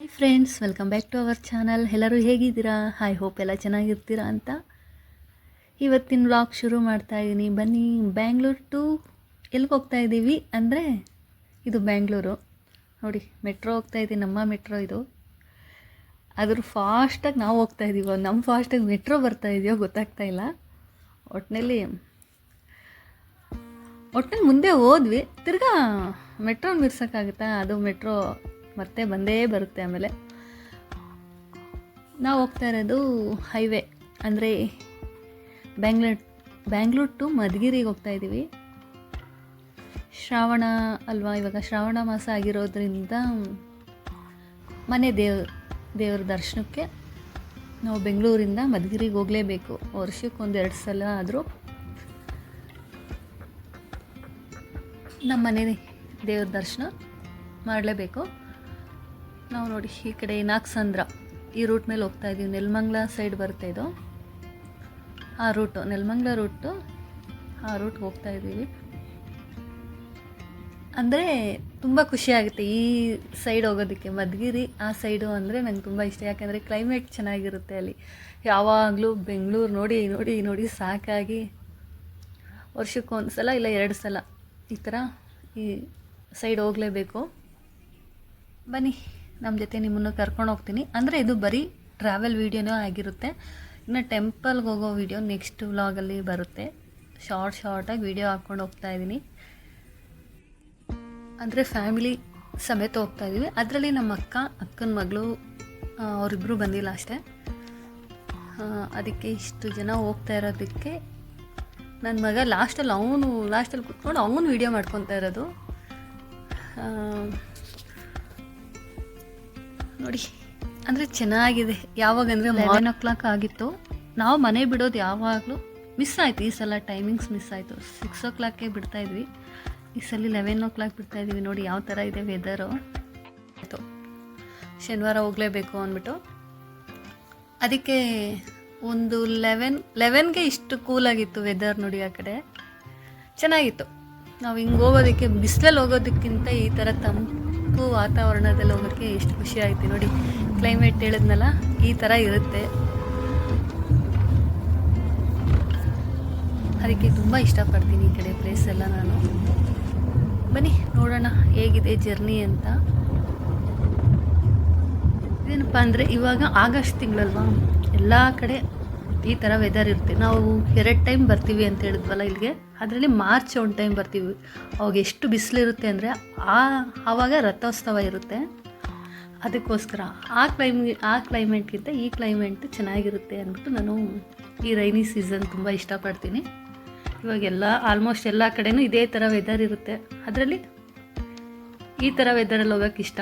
Hi friends welcome back to our channel ಎಲ್ಲರೂ ಹೇಗಿದ್ದೀರಾ? Hi hope ಎಲ್ಲ ಚೆನ್ನಾಗಿರ್ತೀರಾ ಅಂತ. ಇವತ್ತಿನ ವ್ಲಾಗ್ ಶುರು ಮಾಡ್ತಾ ಇದ್ದೀನಿ ಬನ್ನಿ ಬ್ಯಾಂಗ್ಳೂರು ಟು ಎಲ್ಲಿಗೆ ಹೋಗ್ತಾ ಇದ್ದೀವಿ ಅಂದರೆ ಇದು ಬ್ಯಾಂಗ್ಳೂರು ನೋಡಿ ಮೆಟ್ರೋ ಹೋಗ್ತಾ ಇದ್ದೀವಿ ನಮ್ಮ ಮೆಟ್ರೋ ಇದು. ಅದ್ರ ಫಾಸ್ಟಾಗಿ ನಾವು ಹೋಗ್ತಾ ಇದ್ದೀವೋ ನಮ್ಮ ಫಾಸ್ಟಾಗಿ ಮೆಟ್ರೋ ಬರ್ತಾ ಇದೆಯೋ ಗೊತ್ತಾಗ್ತಾ ಇಲ್ಲ. ಒಟ್ಟಿನಲ್ಲಿ ಒಟ್ಟಿನಲ್ಲಿ ಮುಂದೆ ಹೋದ್ವಿ. ತಿರ್ಗಾ ಮೆಟ್ರೋ ಮಿರ್ಸೋಕ್ಕಾಗುತ್ತಾ ಅದು ಮೆಟ್ರೋ ಮತ್ತೆ ಬಂದೇ ಬರುತ್ತೆ ಆಮೇಲೆ. ನಾವು ಹೋಗ್ತಾ ಇರೋದು ಹೈವೇ ಅಂದರೆ ಬ್ಯಾಂಗ್ಳೂರ್ ಬ್ಯಾಂಗ್ಳೂರ್ ಟು ಮಧುಗಿರಿಗೆ ಹೋಗ್ತಾ ಇದ್ದೀವಿ. ಶ್ರಾವಣ ಅಲ್ವಾ? ಇವಾಗ ಶ್ರಾವಣ ಮಾಸ ಆಗಿರೋದ್ರಿಂದ ಮನೆ ದೇವ್, ದೇವ್ರ ದರ್ಶನಕ್ಕೆ ನಾವು ಬೆಂಗಳೂರಿಂದ ಮಧುಗಿರಿಗೆ ಹೋಗಲೇಬೇಕು. ವರ್ಷಕ್ಕೆ ಒಂದೆರಡು ಸಲ ಆದರೂ ನಮ್ಮ ಮನೆ ದೇವ್ರ ದರ್ಶನ ಮಾಡಲೇಬೇಕು. ನಾವು ನೋಡಿ, ಈ ಕಡೆ ನಾಗಸಂದ್ರ. ಈ ರೂಟ್ ಮೇಲೆ ಹೋಗ್ತಾ ಇದ್ದೀವಿ ನೆಲಮಂಗ್ಲ ಸೈಡ್ ಬರುತ್ತೆ ಇದು. ಆ ರೂಟು ನೆಲಮಂಗ್ಲ ರೂಟು ಆ ರೂಟ್ಗೆ ಹೋಗ್ತಾ ಇದ್ದೀವಿ ಅಂದರೆ ತುಂಬ ಖುಷಿ ಆಗುತ್ತೆ ಈ ಸೈಡ್ ಹೋಗೋದಕ್ಕೆ. ಮಧುಗಿರಿ ಆ ಸೈಡು ಅಂದರೆ ನಂಗೆ ತುಂಬ ಇಷ್ಟ. ಯಾಕೆಂದರೆ ಕ್ಲೈಮೇಟ್ ಚೆನ್ನಾಗಿರುತ್ತೆ ಅಲ್ಲಿ. ಯಾವಾಗಲೂ ಬೆಂಗಳೂರು ನೋಡಿ ನೋಡಿ ನೋಡಿ ಸಾಕಾಗಿ ವರ್ಷಕ್ಕೊಂದು ಸಲ ಇಲ್ಲ ಎರಡು ಸಲ ಈ ಥರ ಈ ಸೈಡ್ ಹೋಗಲೇಬೇಕು. ಬನ್ನಿ. ನಮ್ಮ ಜೊತೆ ನಿಮ್ಮನ್ನು ಕರ್ಕೊಂಡು ಹೋಗ್ತೀನಿ. ಅಂದರೆ ಇದು ಬರೀ ಟ್ರಾವೆಲ್ ವೀಡಿಯೋನೂ ಆಗಿರುತ್ತೆ. ಇನ್ನು ಟೆಂಪಲ್ಗೆ ಹೋಗೋ ವೀಡಿಯೋ ನೆಕ್ಸ್ಟ್ ವ್ಲಾಗಲ್ಲಿ ಬರುತ್ತೆ. ಶಾರ್ಟ್ ಶಾರ್ಟಾಗಿ ವೀಡಿಯೋ ಹಾಕ್ಕೊಂಡು ಹೋಗ್ತಾ ಇದ್ದೀನಿ ಅಂದರೆ ಫ್ಯಾಮಿಲಿ ಸಮೇತ ಹೋಗ್ತಾ ಇದ್ದೀವಿ ಅದರಲ್ಲಿ ನಮ್ಮ ಅಕ್ಕ, ಅಕ್ಕನ ಮಗಳು ಅವರಿಬ್ಬರು ಬಂದಿಲ್ಲ ಅಷ್ಟೇ. ಅದಕ್ಕೆ ಇಷ್ಟು ಜನ ಹೋಗ್ತಾ ಇರೋದಕ್ಕೆ ನನ್ನ ಮಗ ಲಾಸ್ಟಲ್ಲಿ ಅವನು ಲಾಸ್ಟಲ್ಲಿ ಕುತ್ಕೊಂಡು ಅವನು ವೀಡಿಯೋ ಮಾಡ್ಕೊತಾ ಇರೋದು. ನೋಡಿ. ಅಂದರೆ ಚೆನ್ನಾಗಿದೆ. ಯಾವಾಗ ಅಂದರೆ ಲೆವೆನ್ ಓ ಕ್ಲಾಕ್ ಆಗಿತ್ತು. ನಾವು ಮನೆ ಬಿಡೋದು ಯಾವಾಗಲೂ ಮಿಸ್ ಆಯ್ತು. ಈ ಸಲ ಟೈಮಿಂಗ್ಸ್ ಮಿಸ್ ಆಯಿತು. ಸಿಕ್ಸ್ ಓ ಕ್ಲಾಕ್ಗೆ ಬಿಡ್ತಾ ಇದ್ವಿ. ಈ ಸಲ ಲೆವೆನ್ ಓ ಕ್ಲಾಕ್ ಬಿಡ್ತಾ ಇದೀವಿ. ನೋಡಿ ಯಾವ ಥರ ಇದೆ ವೆದರು ಆಯಿತು. ಶನಿವಾರ ಹೋಗಲೇಬೇಕು ಅಂದ್ಬಿಟ್ಟು. ಅದಕ್ಕೆ ಒಂದು ಲೆವೆನ್ ಲೆವೆನ್ಗೆ ಇಷ್ಟು ಕೂಲಾಗಿತ್ತು ವೆದರ್ ನೋಡಿ ಆ ಕಡೆ. ಚೆನ್ನಾಗಿತ್ತು. ನಾವು ಹಿಂಗೆ ಹೋಗೋದಕ್ಕೆ ಬಿಸಿಲಲ್ಲಿ ಹೋಗೋದಕ್ಕಿಂತ ಈ ಥರ ತಂಪು ವಾತಾವರಣದಲ್ಲಿ ಹೋಗೋಕ್ಕೆ ಎಷ್ಟು ಖುಷಿ ಆಯ್ತು ನೋಡಿ. ಕ್ಲೈಮೇಟ್ ಹೇಳಿದ್ನಲ್ಲ, ಈ ಥರ ಇರುತ್ತೆ. ಅದಕ್ಕೆ ತುಂಬ ಇಷ್ಟಪಡ್ತೀನಿ ಈ ಕಡೆ ಪ್ಲೇಸ್ ಎಲ್ಲ ನಾನು. ಬನ್ನಿ, ನೋಡೋಣ ಹೇಗಿದೆ ಜರ್ನಿ ಅಂತ. ಏನಪ್ಪ ಅಂದರೆ ಇವಾಗ ಆಗಸ್ಟ್ ತಿಂಗಳಲ್ವಾ? ಎಲ್ಲ ಕಡೆ ಈ ಥರ ವೆದರ್ ಇರುತ್ತೆ. ನಾವು ಎರಡು ಟೈಮ್ ಬರ್ತೀವಿ ಅಂತ ಹೇಳಿದ್ವಲ್ಲ ಇಲ್ಲಿಗೆ? ಅದರಲ್ಲಿ ಮಾರ್ಚ್ ಒಂದು ಟೈಮ್ ಬರ್ತೀವಿ. ಅವಾಗ ಎಷ್ಟು ಬಿಸಿಲಿರುತ್ತೆ ಅಂದರೆ ಆ, ಆವಾಗ ರಥೋತ್ಸವ ಇರುತ್ತೆ. ಅದಕ್ಕೋಸ್ಕರ ಆ ಕ್ಲೈಮ್ ಆ ಕ್ಲೈಮೇಟ್ಗಿಂತ ಈ ಕ್ಲೈಮೇಟ್ ಚೆನ್ನಾಗಿರುತ್ತೆ ಅಂದ್ಬಿಟ್ಟು ನಾನು ಈ ರೈನಿ ಸೀಸನ್ ತುಂಬ ಇಷ್ಟಪಡ್ತೀನಿ. ಇವಾಗೆಲ್ಲ ಆಲ್ಮೋಸ್ಟ್ ಎಲ್ಲ ಕಡೆನೂ ಇದೇ ಥರ ವೆದರ್ ಇರುತ್ತೆ. ಅದರಲ್ಲಿ ಈ ಥರ ವೆದರಲ್ಲಿ ಹೋಗೋಕೆ ಇಷ್ಟ.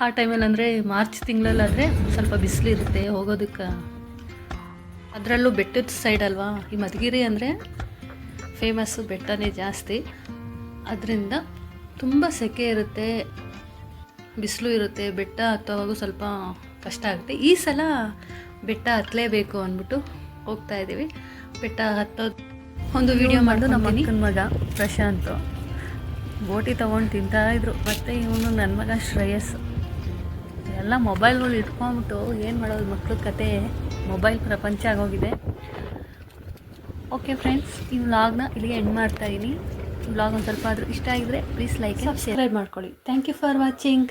ಆ ಟೈಮಲ್ಲಿ ಅಂದರೆ ಮಾರ್ಚ್ ತಿಂಗಳಲ್ಲಾದರೆ ಸ್ವಲ್ಪ ಬಿಸಿಲಿರುತ್ತೆ ಹೋಗೋದಕ್ಕೆ. ಅದರಲ್ಲೂ ಬೆಟ್ಟದ ಸೈಡ್ ಅಲ್ವಾ? ಈ ಮಧುಗಿರಿ ಅಂದರೆ ಫೇಮಸ್ಸು ಬೆಟ್ಟನೇ ಜಾಸ್ತಿ. ಅದರಿಂದ ತುಂಬ ಸೆಕೆ ಇರುತ್ತೆ ಬಿಸಿಲು ಇರುತ್ತೆ ಬೆಟ್ಟ ಹತ್ತೋವಾಗೂ ಸ್ವಲ್ಪ ಕಷ್ಟ ಆಗುತ್ತೆ. ಈ ಸಲ ಬೆಟ್ಟ ಹತ್ತಲೇಬೇಕು ಅಂದ್ಬಿಟ್ಟು ಹೋಗ್ತಾ ಇದ್ದೀವಿ. ಬೆಟ್ಟ ಹತ್ತೋದು ಒಂದು ವಿಡಿಯೋ ಮಾಡಿದ್ರು ನಮ್ಮ ಅಕ್ಕನ ಮಗ ಪ್ರಶಾಂತ್. ಬೋಟಿ ತೊಗೊಂಡು ತಿಂತಾ ಇದ್ರು. ಮತ್ತು ಇವನು ನನ್ನ ಮಗ ಶ್ರೇಯಸ್. ಎಲ್ಲ ಮೊಬೈಲ್ಗಳು ಇಟ್ಕೊಂಬಿಟ್ಟು ಏನು ಮಾಡೋದು ಮಕ್ಕಳ ಕತೆ? ಮೊಬೈಲ್ ಪ್ರಪಂಚ ಆಗೋಗಿದೆ. ಓಕೆ ಫ್ರೆಂಡ್ಸ್ ಈ ವ್ಲಾಗ್ನ ಇಲ್ಲಿಗೆ ಎಂಡ್ ಮಾಡ್ತಾ ಇದ್ದೀನಿ ವ್ಲಾಗ್ ಒಂದು ಸ್ವಲ್ಪ ಆದರೂ ಇಷ್ಟ ಆಗಿದ್ರೆ ಪ್ಲೀಸ್ ಲೈಕ್ ಸಬ್ಸ್ಕ್ರೈಬ್ ಮಾಡ್ಕೊಳ್ಳಿ. Thank you for watching